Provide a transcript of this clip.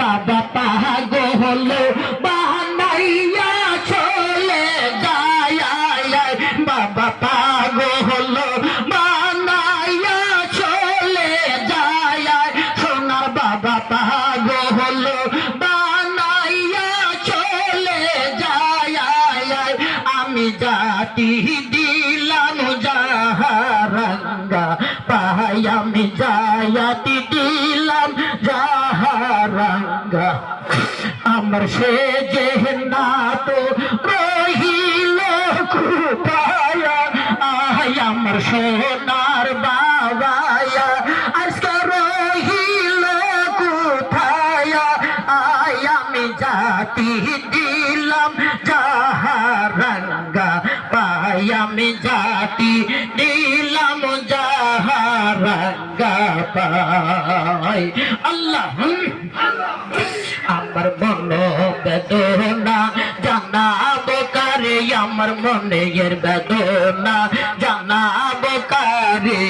বাবা পাগো হলো বানাইয়া চলে যায়। বাবা পাগো হলো বানাইয়া চলে যায়। সোনার বাবা পাগো হলো বানাইয়া চলে যায়। আমি জাতি দিলাম যাহারাঙ্গা পাই, আমি জায়াতি দিলাম যাহারাঙ্গা আমার সে যে না তো রহিল কুপায়া আয় আমার সোনার বাবায়া। আজকে রহিল কোথায় আয় আমি জাতি দিলাম যাহারাঙ্গা পাই আমি জাতি দিলাম যাহারাঙ্গা পাই। আল্লাহ। আমার মন বেদনা জানাব কারে? আমার মনের বেদনা জানাব কারে?